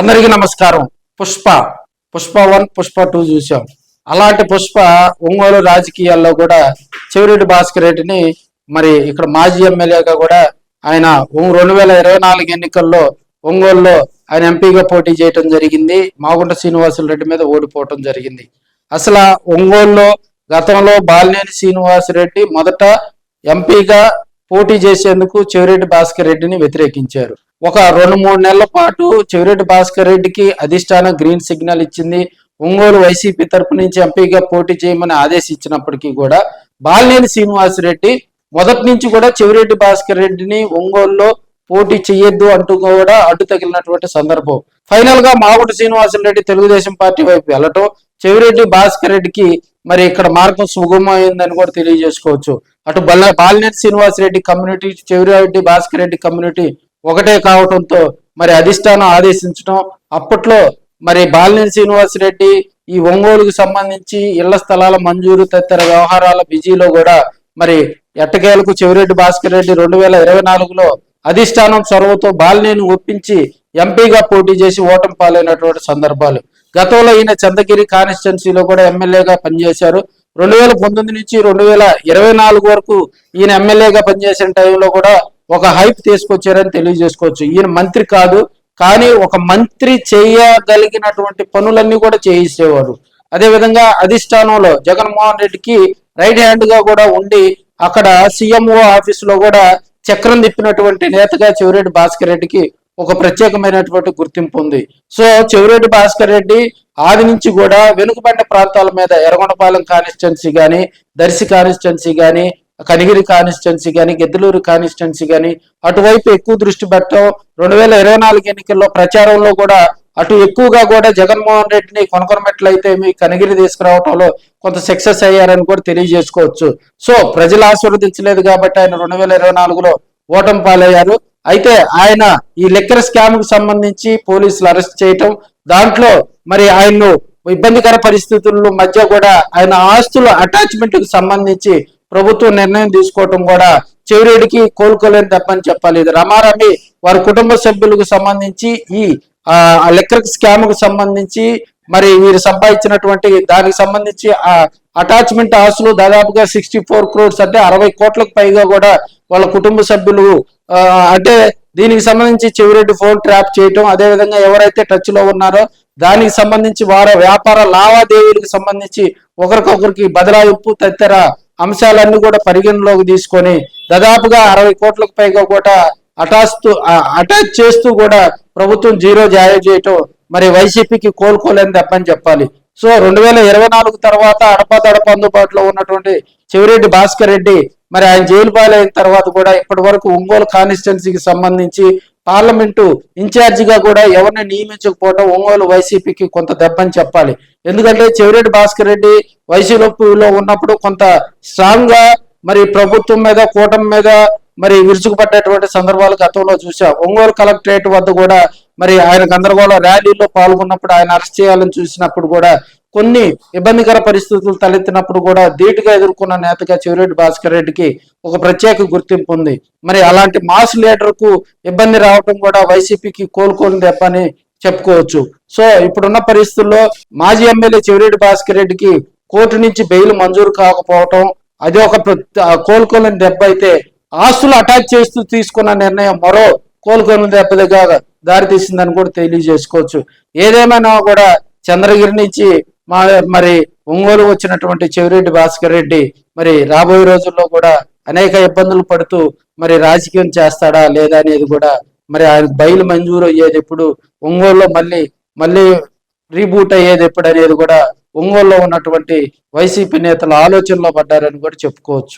అందరికీ నమస్కారం. Pushpa Pushpa one Pushpa two చూసాం. అలాంటి పుష్ప ఒంగోలు రాజకీయాల్లో కూడా చెవిరెడ్డి భాస్కర్ రెడ్డిని మరి ఇక్కడ మాజీ ఎమ్మెల్యేగా కూడా ఆయన రెండు వేల ఇరవై నాలుగు ఎన్నికల్లో ఒంగోలులో ఆయన ఎంపీగా పోటీ చేయటం జరిగింది. మాగుంట శ్రీనివాసులు రెడ్డి మీద ఓడిపోవటం జరిగింది. అసలు ఒంగోలులో గతంలో బాలినేని శ్రీనివాసరెడ్డి మొదట ఎంపీగా పోటీ చేసేందుకు చెవిరెడ్డి భాస్కర్ రెడ్డిని వ్యతిరేకించారు. ఒక రెండు మూడు నెలల పాటు చెవిరెడ్డి భాస్కర్ రెడ్డికి అధిష్టానం గ్రీన్ సిగ్నల్ ఇచ్చింది. ఒంగోలు వైసీపీ తరపు నుంచి ఎంపీగా పోటీ చేయమని ఆదేశించినప్పటికీ కూడా బాలినేని శ్రీనివాసరెడ్డి మొదటి నుంచి కూడా చెవిరెడ్డి భాస్కర్ రెడ్డిని ఒంగోలులో పోటీ చేయొద్దు అంటూ కూడా అడ్డు తగిలినటువంటి సందర్భం. ఫైనల్గా మాగుంట శ్రీనివాసరెడ్డి తెలుగుదేశం పార్టీ వైపు వెళ్ళటం చెవిరెడ్డి భాస్కర్ రెడ్డికి మరి ఇక్కడ మార్గం సుగమమైందని కూడా తెలియజేసుకోవచ్చు. అటు బల్ల బాలినేని శ్రీనివాసరెడ్డి కమ్యూనిటీ చెవిరెడ్డి భాస్కర్ రెడ్డి కమ్యూనిటీ ఒకటే కావటంతో మరి అధిష్టానం ఆదేశించడం అప్పట్లో మరి బాలినేని శ్రీనివాసరెడ్డి ఈ ఒంగోలుకు సంబంధించి ఇళ్ళ స్థలాల మంజూరు తదితర వ్యవహారాల బిజీలో కూడా మరి ఎట్టకేలకు చెవిరెడ్డి భాస్కర్ రెడ్డి రెండు వేల ఇరవై నాలుగులో అధిష్టానం చొరవతో బాలినేని ఒప్పించి ఎంపీగా పోటీ చేసి ఓటమి పాలైనటువంటి సందర్భాలు. గతంలో ఈయన చంద్రగిరి కాన్స్టిట్యున్సీలో కూడా ఎమ్మెల్యేగా పనిచేశారు. రెండు వేల పంతొమ్మిది నుంచి రెండు వేల ఇరవై నాలుగు వరకు ఈయన ఎమ్మెల్యేగా పనిచేసిన టైంలో కూడా ఒక హైప్ తీసుకొచ్చారని తెలియజేసుకోవచ్చు. ఈయన మంత్రి కాదు కానీ ఒక మంత్రి చేయగలిగినటువంటి పనులన్నీ కూడా చేయించేవారు అదేవిధంగా అధిష్టానంలో జగన్మోహన్ రెడ్డికి రైట్ హ్యాండ్గా కూడా ఉండి అక్కడ సీఎంఓ ఆఫీస్లో కూడా చక్రం తిప్పినటువంటి నేతగా చెవిరెడ్డి భాస్కర్ రెడ్డికి ఒక ప్రత్యేకమైనటువంటి గుర్తింపు ఉంది. సో చెవిరెడ్డి భాస్కర్ రెడ్డి ఆది నుంచి కూడా వెనుకబడిన ప్రాంతాల మీద ఎర్రగొండపాలెం కాన్స్టిట్యున్సీ గాని దర్శి కాన్స్టిట్యున్సీ గాని కనిగిరి కాన్స్టిట్యున్సీ కానీ గిద్దలూరు కాన్స్టిట్యున్సీ కానీ అటువైపు ఎక్కువ దృష్టి పెట్టడం రెండు వేల ఇరవై నాలుగు ఎన్నికల్లో ప్రచారంలో కూడా అటు ఎక్కువగా కూడా జగన్మోహన్ రెడ్డిని కొనకొనమెట్లయితే మీ కనిగిరి తీసుకురావడంలో కొంత సక్సెస్ అయ్యారని కూడా తెలియజేసుకోవచ్చు. సో ప్రజలు ఆశీర్వదించలేదు కాబట్టి ఆయన రెండు వేల ఇరవై నాలుగులో ఓటమి పాలయ్యారు. అయితే ఆయన ఈ లెక్కర స్కామ్కు సంబంధించి పోలీసులు అరెస్ట్ చేయటం దాంట్లో మరి ఆయన్ను ఇబ్బందికర పరిస్థితుల మధ్య కూడా ఆయన ఆస్తుల అటాచ్మెంట్కు సంబంధించి ప్రభుత్వం నిర్ణయం తీసుకోవటం కూడా చెవిరెడ్డికి కోలుకోలేని తప్పని చెప్పాలి. ఇది రమారమి వారి కుటుంబ సభ్యులకు సంబంధించి ఈ ఆ లెక్కర్ స్కామ్కు సంబంధించి మరి వీరు సంపాదించినటువంటి దానికి సంబంధించి ఆ అటాచ్మెంట్ ఆస్తులు దాదాపుగా సిక్స్టీ ఫోర్ క్రోడ్స్ అంటే అరవై కోట్లకు పైగా కూడా వాళ్ళ కుటుంబ సభ్యులు అంటే దీనికి సంబంధించి చెవిరెడ్డి ఫోన్ ట్రాప్ చేయటం అదేవిధంగా ఎవరైతే టచ్లో ఉన్నారో దానికి సంబంధించి వారి వ్యాపార లావాదేవీలకు సంబంధించి ఒకరికొకరికి బదలాయింపు తదితర అంశాలన్నీ కూడా పరిగణలోకి తీసుకొని దాదాపుగా అరవై కోట్లకు పైగా కూడా అటాస్తూ అటాచ్ చేస్తూ కూడా ప్రభుత్వం జీరో జారీ చేయటం మరి వైసీపీకి కోలుకోలేని తప్పని చెప్పాలి. సో రెండు వేల ఇరవై నాలుగు తర్వాత అడపాదడప అందుబాటులో ఉన్నటువంటి చెవిరెడ్డి భాస్కర్ రెడ్డి మరి ఆయన జైలు పాలైన తర్వాత కూడా ఇప్పటి వరకు ఒంగోలు కాన్స్టిట్యున్సీకి సంబంధించి పార్లమెంటు ఇన్ఛార్జిగా కూడా ఎవరిని నియమించకపోవడం ఒంగోలు వైసీపీకి కొంత దెబ్బని చెప్పాలి. ఎందుకంటే చెవిరెడ్డి భాస్కర్ రెడ్డి వైసీపీలో ఉన్నప్పుడు కొంత స్ట్రాంగ్గా మరి ప్రభుత్వం మీద కూటమి మీద మరి విరుచుకుపడ్డటువంటి సందర్భాలు గతంలో చూసాం ఒంగోలు కలెక్టరేట్ వద్ద కూడా మరి ఆయన గందరగోళ ర్యాలీలో పాల్గొన్నప్పుడు ఆయన అరెస్ట్ చేయాలని చూసినప్పుడు కూడా కొన్ని ఇబ్బందికర పరిస్థితులు తలెత్తినప్పుడు కూడా ధీటుగా ఎదుర్కొన్న నేతగా చెవిరెడ్డి భాస్కర్ రెడ్డికి ఒక ప్రత్యేక గుర్తింపు ఉంది. మరి అలాంటి మాస్ లీడర్కు ఇబ్బంది రావటం కూడా వైసీపీకి కోలుకోని దెబ్బ అని చెప్పుకోవచ్చు. సో ఇప్పుడున్న పరిస్థితుల్లో మాజీ ఎమ్మెల్యే చెవిరెడ్డి భాస్కర్ రెడ్డికి కోర్టు నుంచి బెయిల్ మంజూరు కాకపోవటం అది ఒక ప్ర- కోలుకోలేని దెబ్బ అయితే ఆస్తులు అటాచ్ చేస్తూ తీసుకున్న నిర్ణయం మరో కోలుకోని దెబ్బదిగా దారితీసిందని కూడా తెలియజేసుకోవచ్చు. ఏదేమైనా కూడా చంద్రగిరి నుంచి మా మరి ఒంగోలు వచ్చినటువంటి చెవిరెడ్డి భాస్కర్ రెడ్డి మరి రాబోయే రోజుల్లో కూడా అనేక ఇబ్బందులు పడుతూ మరి రాజకీయం చేస్తాడా లేదా అనేది కూడా మరి ఆయన బయలు మంజూరు అయ్యేది ఎప్పుడు ఒంగోలులో మళ్ళీ మళ్ళీ రీబూట్ అయ్యేది ఎప్పుడు అనేది కూడా ఒంగోలులో ఉన్నటువంటి వైసీపీ నేతల ఆలోచనలో పడ్డారని కూడా చెప్పుకోవచ్చు.